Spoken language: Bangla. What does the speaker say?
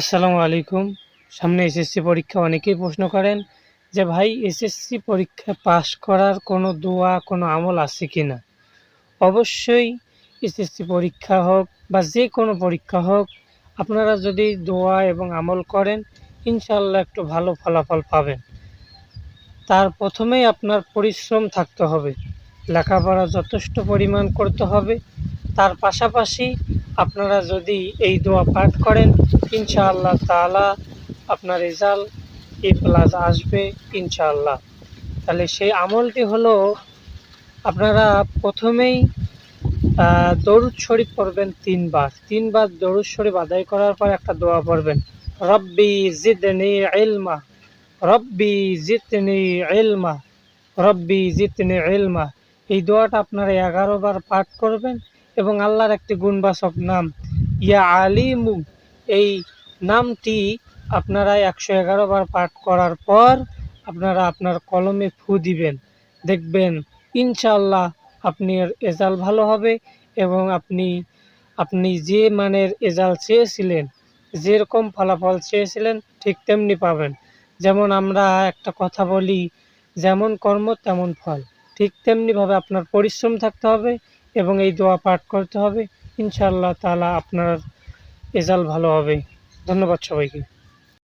আসসালামু আলাইকুম। সামনে এসএসসি পরীক্ষা অনেকেই প্রশ্ন করেন যে, ভাই এসএসসি পরীক্ষা পাশ করার কোনো দোয়া, কোনো আমল আছে কি না? অবশ্যই এসএসসি পরীক্ষা হোক বা যে কোনো পরীক্ষা হোক, আপনারা যদি দোয়া এবং আমল করেন ইনশাল্লাহ একটু ভালো ফলাফল পাবেন। তার প্রথমেই আপনার পরিশ্রম থাকতে হবে। লেখাপড়া যথেষ্ট পরিমাণ করতে হবে। তার পাশাপাশি আপনারা যদি এই দোয়া পাঠ করেন, ইনশাআল্লাহ তাআলা আপনার রেজাল্ট এ প্লাস আসবে, ইনশাআল্লাহ। তাহলে সেই আমলটি হলো, আপনারা প্রথমেই দরুদ শরীফ পড়বেন তিনবার। তিনবার দরুদ শরীফ আদায় করার পর একটা দোয়া পড়বেন। রব্বি জিদনি ইলমা, রব্বি জিতনি ইলমা, রব্বি জিতনি ইলমা। এই দোয়াটা আপনারা এগারো বার পাঠ করবেন এবং আল্লাহর একটি গুণবাচক নাম। ইয়া আলিমু, এই নামটি আপনারা একশো এগারো বার পাঠ করার পর আপনারা আপনার কলমে ফু দিবেন। দেখবেন ইনশাল্লাহ আপনার এজাল ভালো হবে এবং আপনি আপনি যে মানের এজাল চেয়েছিলেন, যেরকম ফলাফল চেয়েছিলেন, ঠিক তেমনি পাবেন। যেমন আমরা একটা কথা বলি, যেমন কর্ম তেমন ফল। ঠিক তেমনিভাবে আপনার পরিশ্রম থাকতে হবে এবং এই দোয়া পাঠ করতে হবে। ইনশাআল্লাহ তাআলা আপনার রেজাল্ট ভালো হবে। ধন্যবাদ সবাইকে।